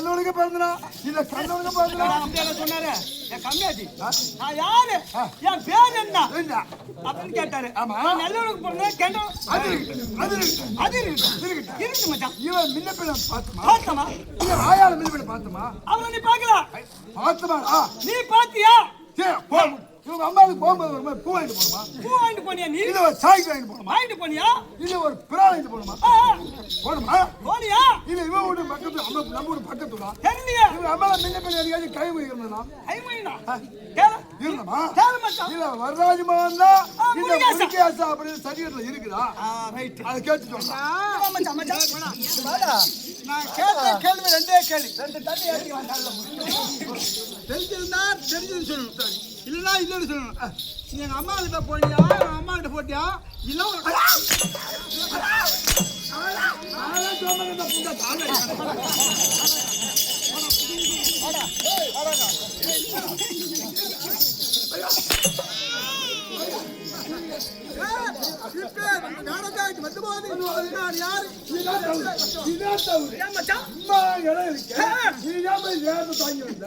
நல்லவனுக்கு பிறந்தனா? இல்ல கண்ணவனுக்கு பிறந்தனா? அப்படியே சொன்னாரு? என் கம்மியாச்சு நான் யாரு? என் பேர் என்ன? என்ன? அப்படின்னு கேட்டாரு. ஆமா. நல்லவனுக்கு பிறந்தேன் கேட்டோம் அது இருக்கட்டும், அது இருக்கட்டும். அது இருக்கு இருக்கு மச்சான். இவன் முன்ன பின்ன பார்த்துமா பார்த்தமா இவன் ஆயால முன்ன பின்ன பார்த்துமா அவனை நீ பார்க்கல. பார்த்துமா நீ பாத்தியா? சரி போ. இவங்க அம்மாவுக்கு போகும்போது ஒரு மாதிரி பூ வாங்கிட்டு போகணுமா? பூ வாங்கிட்டு போனியா நீ? இல்ல ஒரு சாய்க்கு வாங்கிட்டு போகணுமா? வாங்கிட்டு போனியா? இல்ல ஒரு புறா வாங்கிட்டு போகணுமா? போகணுமா? போனியா? இல்ல இவன் வீட்டு பக்கத்து அம்மா நம்ம வீட்டு பக்கத்துல. தெரியலையா இவங்க அம்மாவை முன்ன பின்ன எதையாச்சும் கை வைக்கிறா ஐமைனா கேளு. இருந்தமா? இல்ல வரராஜ மகன் தான் இந்த முருகேசா. அப்படின்னு சரீரத்துல இருக்குதா? ரைட் அதை கேட்டு சொல்லலாம் மச்சான் மச்சான். வாடா. நான் கேட்ட கேள்வி ரெண்டே கேள்வி. ரெண்டு தண்ணி ஏற்றி வந்தால தெரிஞ்சிருந்தா தெரிஞ்சது சொல்லணும் இல்லைன்னா இல்லைன்னு சொல்லணும் எங்கள் அம்மா கிட்ட போனியா எங்கள் அம்மா கிட்ட போட்டியா இல்ல வந்து போது நான் யாரு இடம் நீ ஏன் தாங்கி வந்த?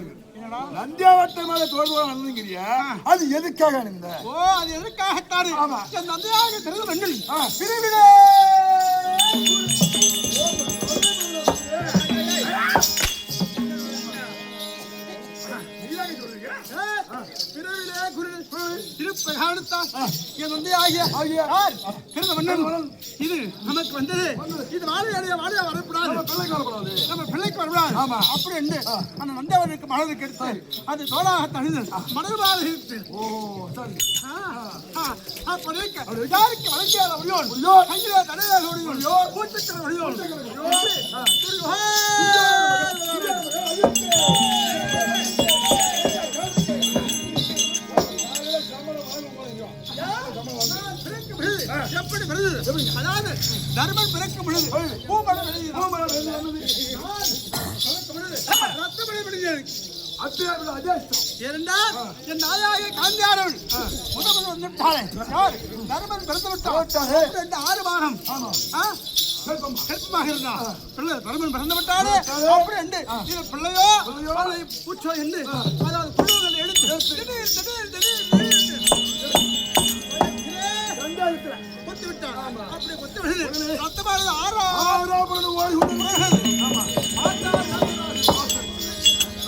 இருக்கு நந்தியாவட்ட மேல தோல்வா நடந்துங்கிறிய அது எதுக்காக இந்த ஓ அது எதுக்காகத்தாரு? ஆமா. நந்தியாக தெரிந்து வெண்ணல் பிரிவிலே குரு திருப்பகானத்தான் என் வந்து ஆகிய ஆகிய யார்? வெண்ணல் மன்னன். இது நமக்கு வந்தது. இது வாழையடைய வாழையா வரக்கூடாது. பிள்ளைக்கு வரக்கூடாது. நம்ம பிள்ளைக்கு வரக்கூடாது. ஆமா. அப்படி என்று அந்த நந்தவனுக்கு மனதுக்கு எடுத்து அது தோளாக தழுது. இருக்கு ஓ சரி. யாருக்கு வளர்ச்சியாத ஒளியோன் ஐயோ கையிலே தடையாக ஒளியோன் பூச்சக்கர ஒளியோன் எப்படி விழுது அதாவது தர்மன் பிறக்கும் பொழுது பூமரம் விழுது பூமரம் என் நாயாக காந்தியானவள் முதல் தர்மன் பிறந்து விட்டாளே. ரெண்டு ஆறு மாதம் கற்பமாக இருந்தா பிள்ளை தருமன் பிறந்து விட்டாரு அப்படி இது பிள்ளையோ பூச்சோ என்று அதாவது குழுவுகள் எடுத்து திடீர் திடீர் திடீர் ரெண்டாயிரத்துல கொத்து விட்டான் அப்படி கொத்து விடுது ரத்தமானது ஆறா. ஆறாவது ஓடி விட்டு ஆமா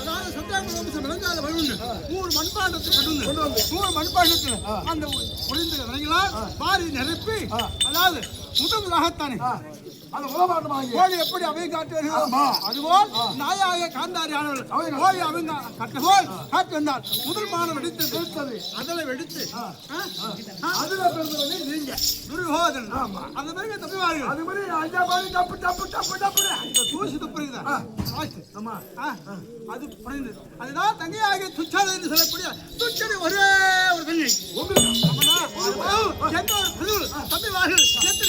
அதாவது சத்தியாகிரக வம்சம் விளங்காத வலுன்னு மூணு மண்பாண்டத்தை கொண்டு வந்து மூணு மண்பாண்டத்தில் அந்த புரிந்து விளங்கலாம் பாரி நிரப்பி அதாவது முதல் முதலாகத்தானே அந்த உலமாட்டம் கோழி எப்படி அவை காட்டுவார்கள். அதுபோல் நாயாக காந்தாரி ஆனவர்கள் கோழி அவங்க கட்டபோல் காட்டு வந்தார் முதல் மானம் வெடித்து கொடுத்தது அதில் வெடித்து? அதுல பிறந்தவனே நீங்க துரியோதன் அந்த மாதிரி தப்பிவார்கள் அது மாதிரி அஞ்சா பாரு டப்பு டப்பு டப்பு டப்பு இந்த தூசி துப்புறீங்க ஆமா அது புரிந்து அதுதான் தங்கையாக துச்சாலை என்று சொல்லக்கூடிய துச்சனை ஒரே ஒரு தங்கை உங்களுக்கு எந்த ஒரு தம்பிவார்கள் எத்தனை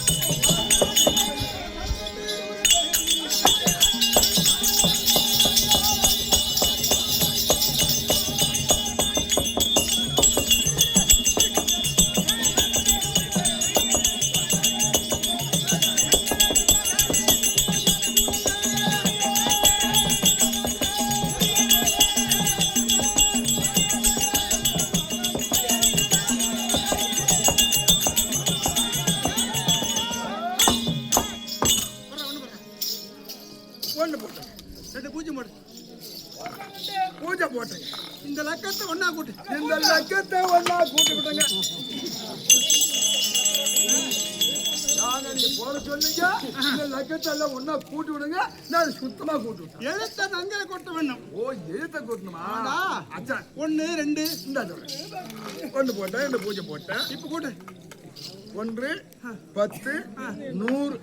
ரெண்டு ஒன்று போட்டேன் இந்த பூஜை போட்டேன் இப்போ கூட்டு ஒன்று பத்து நூறு.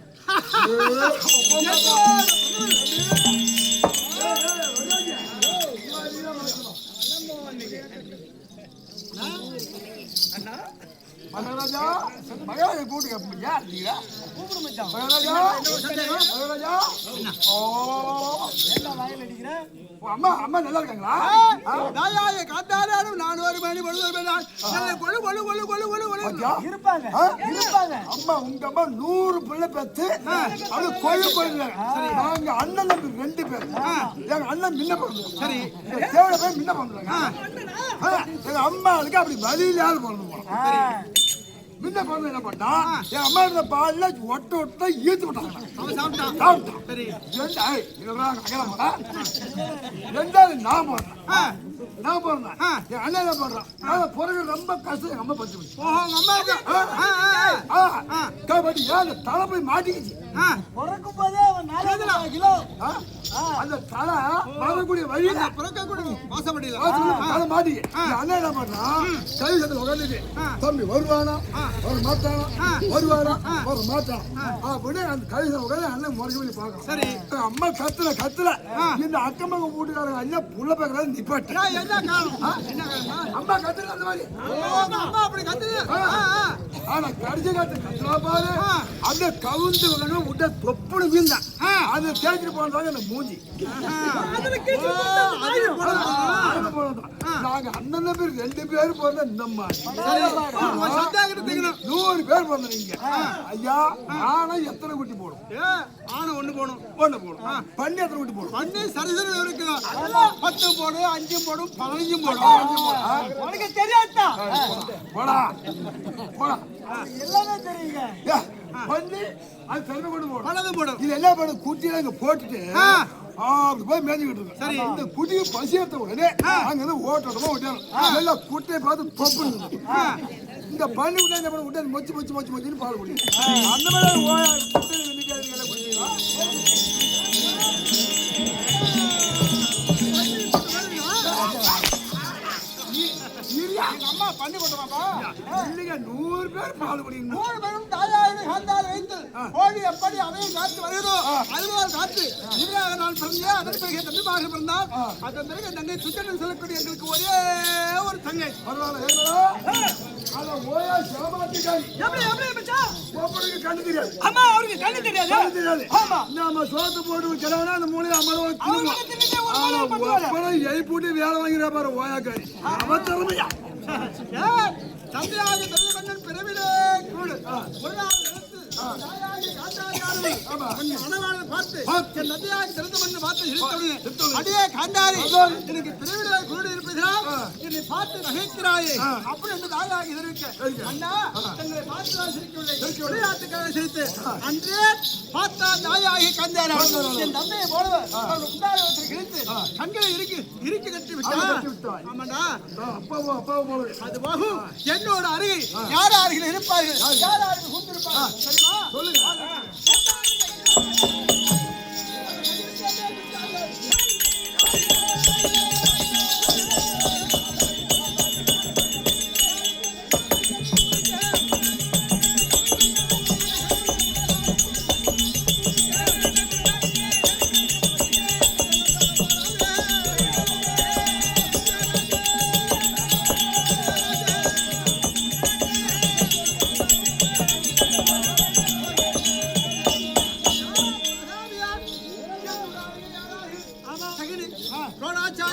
மகாராஜா மகாராஜா கூட்டு கேப்பீங்க நீங்க கூப்பிடு மச்சான். மகாராஜா மகாராஜா. ஓ ஓ, அம்மா அம்மா நல்லா இருக்காங்களா? தாயாய காத்தாரும் நான் ஒரு மணி பொழுது ஒரு மணி நல்ல கொழு கொழு கொழு கொழு கொழு கொழு? இருப்பாங்க அம்மா உங்க அம்மா நூறு பிள்ளை பெத்து அது கொழு கொழு நாங்க அண்ணன் தம்பி ரெண்டு பேர். எங்க அண்ணன் முன்ன பிறந்தோம் சரி. தேவை பேர் முன்ன பிறந்தாங்க எங்க அம்மாவுக்கு அப்படி வழியிலாத பிறந்து போனோம் முன்ன பிறந்து என்ன பண்ணா என் அம்மா இருந்த பால்ல ஒட்ட ஒட்ட ஈர்த்து விட்டாங்க. சாப்பிட்டான். சாப்பிட்டான். சரி. ரெண்டு-? ரெண்டாவது நான் போடுறேன். நான் போடுறேன் ஆ. என் அண்ணன் என்ன பண்றான் நான் பிறகு ரொம்ப கஷ்டம். எங்க அம்மா பச்சு போச்சு ஓஹோ உங்க கபடி அந்த தலை போய் மாட்டிக்கிச்சு. ஆ. பிறக்கும் போதே அவன் கிலோ ஆ? அந்த தலை வரக்கூடிய வழியில அந்த பிறக்க கூட வாசப்படியில தலை மாட்டிக்கு என் அண்ணன் என்ன பண்றான்? கை சட்டை உட்காந்துட்டு தம்பி வருவானா? வர மாட்டானா? வருவானா? வர மாட்டானா. அப்படின்னு அந்த கை சட்டை உட்காந்து அண்ணன் முறைக்கு போய் பார்க்கலாம் சரி. அம்மா கத்துல கத்துல இந்த அக்கம்பங்க வீட்டுக்காரங்க அண்ணன் புள்ள பேக்கிறாரு நிப்பாட்டு. அம்மா கத்துல அந்த மாதிரி. அம்மா அப்படி கத்துது. ஆனா கடிச்ச காத்து கத்துறா பாரு. அந்த கவுந்து விலங்க விட்ட தொப்புனு வீழ்ந்தான். அது தேய்ச்சிட்டு போனதாங்க அந்த மூஞ்சி. நாங்க அண்ணன் பேர் ரெண்டு பேர் பிறந்த இந்த. நூறு பேர் பிறந்தீங்க ஐயா ஆனா எத்தனை குட்டி போடும்? ஆணை ஒண்ணு போடும். ஒண்ணு போடும். பண்ணி எத்தனை குட்டி போடும்? பண்ணி சரிசரி இருக்குது பத்து போடும் அஞ்சும் போடும் பதினஞ்சும் போடும். உனக்கு தெரியாதா? போடா. போடா. எல்லாமே தெரியுங்க. பண்ணி அது திறமை கொண்டு போடும் பலதும் போடும் இது என்ன பண்ணு குட்டியில இங்க போட்டுட்டு அப்படி போய் மேய்ஞ்சிக்கிட்டு இருக்கு. சரி. இந்த குட்டியை பசி எடுத்த உடனே அங்க இருந்து ஓட்டோட்டமா விட்டாங்க எல்லாம் குட்டியை பார்த்து தொப்பு இந்த பண்ணி விட்டா என்ன பண்ண விட்டா மொச்சு மொச்சு மொச்சு மொச்சுன்னு பால் குடிக்கும் அந்த மாதிரி ஓயா குட்டி எல்லாம் போட்டுவாப்பா இல்லைங்க, நூறு பேர் பால் குடிக்கணும் மூணு பேரும் தாயாரு காந்தாரு வைத்து கோழி எப்படி அவையும் காத்து வருகிறதோ அதுபோல் காத்து இவராக நான் பிறந்தேன் அதன் பிறகு தம்பிமாக பிறந்தார் அதன் பிறகு தங்கை சுத்தன் சொல்லக்கூடிய எங்களுக்கு ஒரே ஒரு தங்கை. அம்மா அவருக்கு கண்ணு தெரியாது. ஆமா. நாம சோத்து போட்டு வைக்கிறவனா அந்த மூலையில அமர்வா திரும்பும். தின்னுட்டு ஒரு ஆனா வேலையை பண்ணுவாரு. ஒப்பனை எழுப்பிட்டு வேலை வாங்கிறா பாரு ஓயாக்காரி. அவன் திறமையா. தந்தையாக தலைவண்ணன் பிறவிலே கூடு. ஒரு நாள் பார்த்து அடியே எனக்கு குருடு இருப்பதால் என்னை பார்த்து நகைக்கிறாயே அப்படி என்று தெரிவிக்க அண்ணா தங்களை பார்த்து சிரிக்கவில்லை விளையாட்டுக்காக சிரித்து அன்றே பார்த்தா தாயாகி காந்தாரா என் தந்தையை போலவர் உண்டாரத்தில் கிழித்து கண்களை இறுக்கி இறுக்கி கட்டி போல அது என்னோட அருகில் யார் அருகில் இருப்பார்கள்? யார் அருகில் சொல்லுங்க.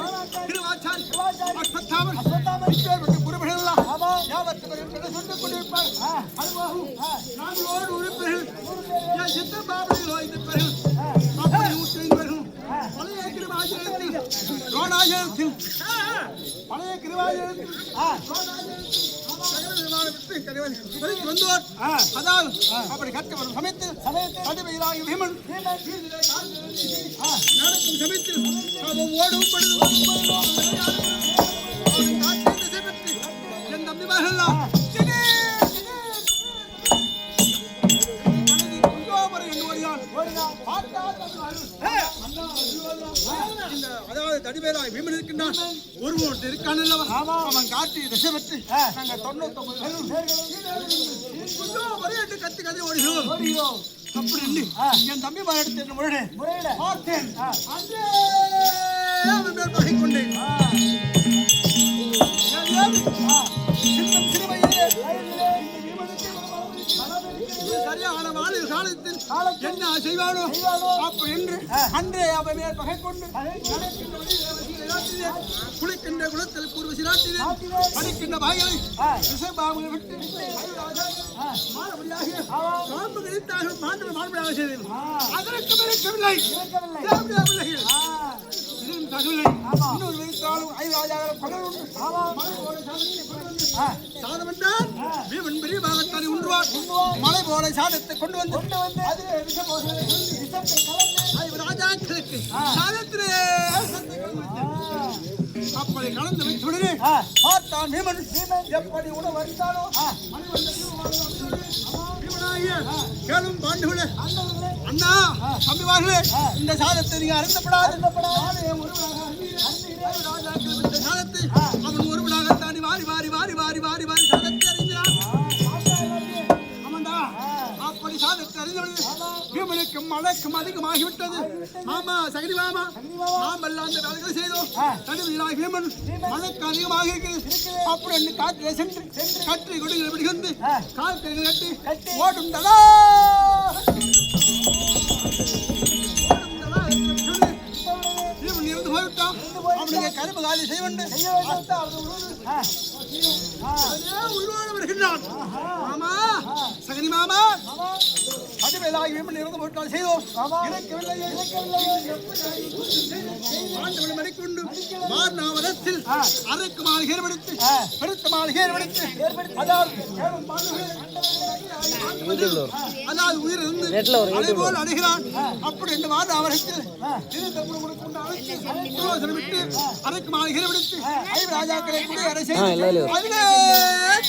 அப்படி கற்க வரும் சமயத்தில் கடுமையிலாகி பீமன் நடக்கும் சமயத்தில் அவன் ஓடும் பொழுது அவன் காற்றின் திசை பெற்று என் தம்பிமார்களெல்லாம் திடீர், திடீர், மனதில் குந்தோபுரம் என்று ஓடினான். பார்த்தால் அதாவது தடிவேலாய் பீமன் இருக்கின்றான். ஒருவன் இருக்கான் அல்லவா? அவன் காட்டி திசை பெற்று நாங்கள் என்று கத்தி கதை ஓடுகிறோம். அப்படி இல்லை. என் தம்பி எடுத்து என்ன முரடு பார்த்தேன். அவன் மேல் பகை கொண்டேன் சின்னம் சிறுமையிலே சரியான வாழும் காலத்தில் என்ன செய்வானோ அப்படி என்று அன்றே அவன் மேல் பகை கொண்டு குளிக்கின்ற குளத்தில் பூர்வசி நாட்டிலே படிக்கின்ற பாய்களை ரிஷபாபுகளை விட்டு மாண்டு மாறுபடியாக செய்தேன் அதற்கு பிறக்கவில்லை. இன்னொரு பகல் உண்டு மலை போல சாதத்தை கொண்டு வந்து. சாதம் என்றால் வீவன் பெரிய பாகத்தானை உண்டுவார் மலை போல சாதத்தை கொண்டு வந்து ஐந்து ராஜாக்களுக்கு சாதத்திலே கலந்து. அப்படி கலந்து வைத்துடனே பார்த்தான் பீமன் எப்படி உணவு அளித்தானோ பீமனாகிய கேளும் பாண்டுகளே அண்ணா தம்பிவார்களே இந்த சாதத்தை நீங்க அருந்தப்படாது. இந்த சாதத்தை அவன் ஒருவனாக தாண்டி வாரி வாரி வாரி வாரி வாரி வாரி சாதத்தை பீமனுக்கும் மழைக்கும் அதிகமாகிவிட்டது. மாமா சகடி மாமா. நாம் எல்லாம் அந்த வேலைகளை செய்தோம். தடுமையிலாக பீமன் மழைக்கு அதிகமாக இருக்கிறது. என்று காற்றிலே சென்று கற்றி கொடுங்களை கால் கைகளை கட்டி ஓடும் தடா அவனுக்கு கரும்பு காலி செய்ய வேண்டும். அதே உயிரோடு வருகின்றான். மாமா சகனி மாமா. அதுவேலாகி வீமன் இறந்து போட்டால் செய்தோம். இறக்கவில்லை மடிக்கொண்டு வாரணாவரத்தில் அரைக்கு மாளிகை ஏற்படுத்தி பெருத்த மாளிகை ஏற்படுத்தி அதாவது உயிர் இருந்து அலைபோல் அடைகிறான் அப்படி அழைத்து துரோசனம் விட்டு அரைக்கு மாளிகை ஏற்படுத்தி ஐந்து ராஜாக்களை கூட அரை செய்து அதிலே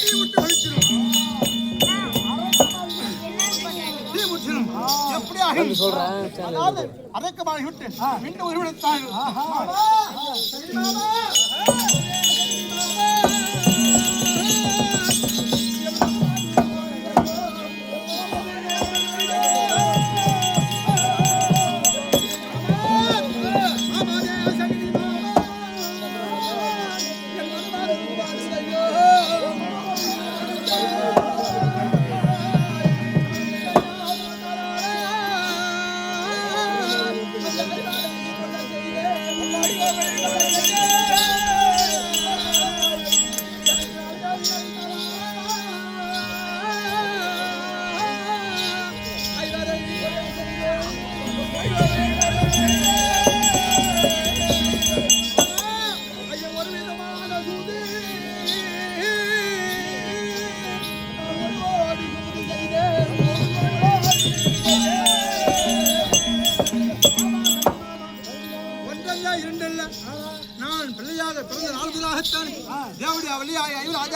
தீ விட்டு வலிச்சிடும் தீ முற்றிலும் எப்படியாக அதாவது அரைக்கமாகி விட்டு மீண்டும் உருவெடுத்தார்கள்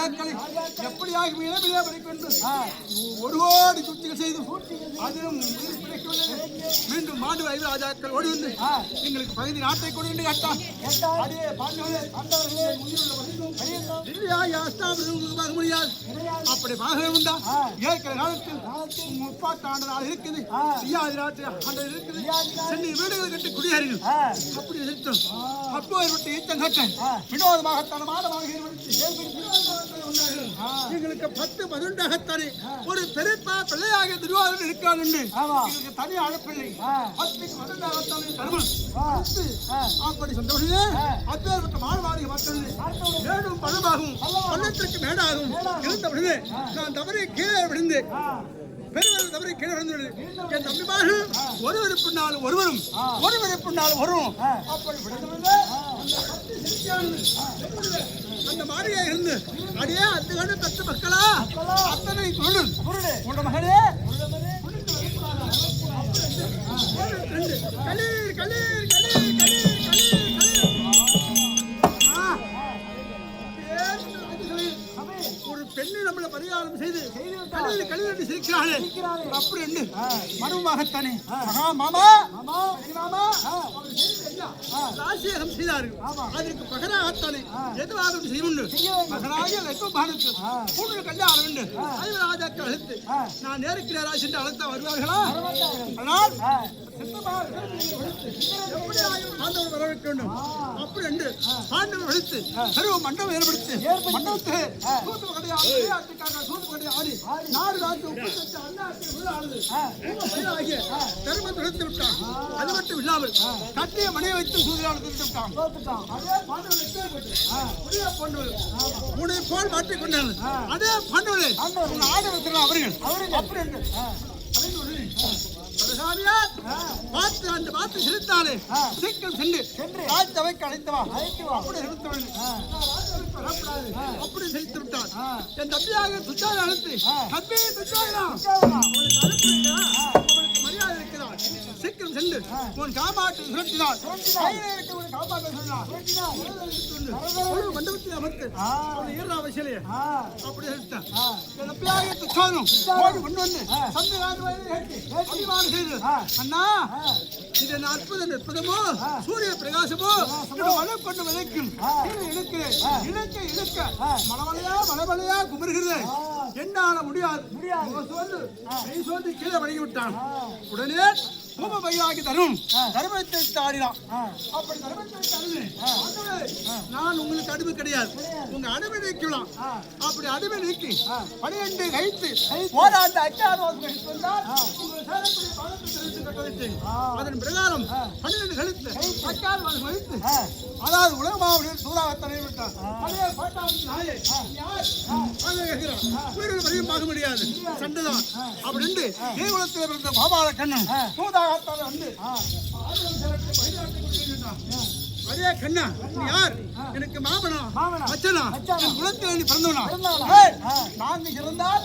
ராஜாக்களை எப்படியாக இளமையிலே படிக்கொண்டு ஒரு கோடி சுத்திகள் செய்து அதிலும் மீண்டும் மாண்டு ஐவர் ராஜாக்கள் ஓடி வந்து எங்களுக்கு பகுதி நாட்டை கொடு என்று கேட்டான் அதே பார்க்க முடியாது அப்படி பார்க்க உண்டா? ஏற்கனவே காலத்தில் முப்பாட்டு ஆண்டு நாள் இருக்குது. ஐயாவது நாட்டு ஆண்டு இருக்குது. சென்னை வீடுகள் கட்டி குடியேறிகள் அப்படி செலுத்தும் அப்போ ஏற்பட்ட ஈச்சம் கட்டன். வினோதமாக தனமானமாக ஏற்படுத்தி வினோதமாகத்தான் எங்களுக்கு பத்து பதினொன்றாகத்தானே ஒரு பெரியப்பா பிள்ளையாக திருவாரூர் இருக்காது எங்களுக்கு தனி அழைப்பில்லை பத்துக்கு பதினொன்றாகத்தானே பத்து. அப்படி சொன்னவர்களே அப்பேற்பட்ட மாணவாடிக மட்டும் மேடும் பணமாகும் பள்ளத்திற்கு மேடாகும். இருந்தவர்களே நான் தவறி கீழே விழுந்து பெருவர் தவறி கீழே விழுந்து என் தம்பிமார்கள் ஒருவர் பின்னால் ஒருவரும் ஒருவர் பின்னால் ஒருவரும். அப்படி விழுந்தவர்களே அந்த மாதிரியா இருந்து. அடியே அந்த கண்டு பத்து மக்களா? அத்தனை குருடு. உன்னோட ரெண்டு. கலீர் கலீர் கலீர் கலீர் பெண்ணு நம்மள பரிகாரம் செய்து கலியில் கலியில் சிரிக்கிறாளே. அப்படி என்று மர்மமாகத்தானே மகா மாமா. மாமா. என்ன? ராசியகம் செய்தார்கள் அதற்கு பகராகத்தானே எதுவாக செய்யுண்டு. கூடுதல் கல்யாணம் உண்டு. ஐவ ராஜாக்கள் அழைத்து நான் நேருக்கு நேராக சென்று அழைத்தா வருவார்களா? ஆனால் எப்படியாயும் பாண்டவர் வர வைக்க வேண்டும். அப்படி என்று பாண்டவர் அழைத்து சர்வ மண்டபம் ஏற்படுத்தி மண்டபத்தை சூத்து கடையாடி கடையாடி நாடு தர்மத்தை எடுத்து விட்டான் இல்லாமல் கட்டிய மனையை வைத்து சூதியால் திட்டு விட்டான் அதே பாண்டவரை உன்னை போல் மாற்றிக் கொண்டார்கள் அதே பாண்டவரை. ஆதரவு அவர்கள். அப்படி என்று பார்த்து அந்த பார்த்து சிரித்தாலே சீக்கிரம் சென்று. ராஜ்யவைக்கு அழைத்தவா அப்படி செலுத்தவன் அப்படி செலுத்தி விட்டான் என் தம்பியாக துச்சாவை அழைத்து தம்பி துச்சாயா சீக்கிரம் சென்று உன் காப்பாற்று சுரட்டினார் மண்டபத்தில் அமர்த்து. அவனை ஈரா வயசிலே. அப்படி கொண்டு வந்து அபிமானம் செய்து அண்ணா இது என்ன அற்புதம் அற்புதமோ சூரிய பிரகாசமோ? மழை கொண்டு விதைக்கும். இழுக்கு இழுக்க இழுக்க. மலமலையா மலமலையா குமருகிறது என்னால முடியாது. முகம் சோர்ந்து, கீழே வணங்கி விட்டான் உடனே பூம பையாகி தரும். தர்மத்தை தாடினான். அப்படி தர்மத்தை தருது. நான் உங்களுக்கு அடிமை கிடையாது. உங்க அடிமை நீக்கலாம் அப்படி அடிமை நீக்கி பனிரெண்டு கைத்து போராட்ட கட்டளையிட்டேன். அதன் பிரகாரம் பன்னிரண்டு கழித்து அச்சாரோசம் வைத்து. அதாவது உலகமாவுடன் சூறாக தலைவிட்டார் பழைய பாட்டாளி நாயே யார் அதை கேட்கிறான் உயிரில் வரையும் பார்க்க முடியாது. சண்டைதான். அப்படின்னு தேவலத்தில் இருந்த பாபால கண்ணன் சூதாகத்தால் வந்து கண்ணா யார்? எனக்கு மாமனா மச்சனா. என் குலத்தில் நீ பிறந்தவனா? நாங்க இருந்தால்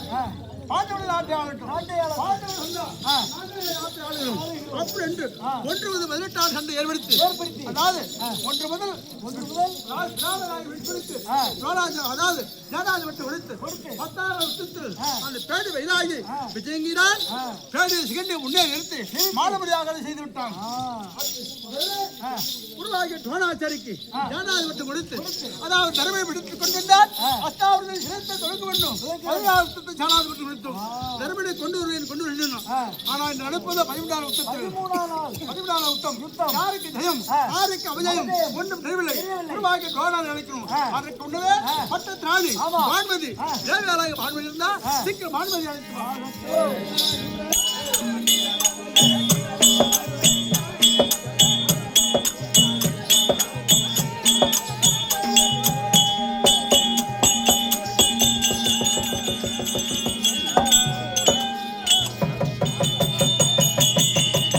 பாண்டவர்கள் நாட்டை ஆளட்டும் பாண்டவர்கள் வந்தா, நாங்களே நாட்டை ஆளுகிறோம். அப்படி என்று ஒன்று முதல் பதினெட்டாம் சண்டை ஏற்படுத்தி. அதாவது ஒன்று முதல் ஒன்று முதல் விடுத்து. அதாவது பத்தாயிரம் அந்த பேடு பேடு சிகண்டி முன்னே நிறுத்தி மாலமரியாக செய்து விட்டான். உருவாகிய துரோணாச்சாரிக்கு ஜனநாயகம் விட்டு கொடுத்து அதாவது தர்மை விடுத்துக் கொண்டிருந்தால் அஷ்டாவரத்தில் சிரத்தை தொடங்க வேண்டும் கொடுத்தோம் தர்மனை கொண்டு வருவேன் கொண்டு வருகிறோம் ஆனா இந்த நடப்பது பதிமூணாம் உத்தத்தில் பதிமூணாம் உத்தம் யாருக்கு ஜெயம்? யாருக்கு அபஜயம்? ஒன்றும் தெரியவில்லை. உருவாகிய துரோணாவை நினைக்கணும். அதற்கு முன்னவே பட்ட திராணி வான்மதி வேளாக வான்மதி இருந்தா சீக்கிரம் வான்மதி அழைக்கணும்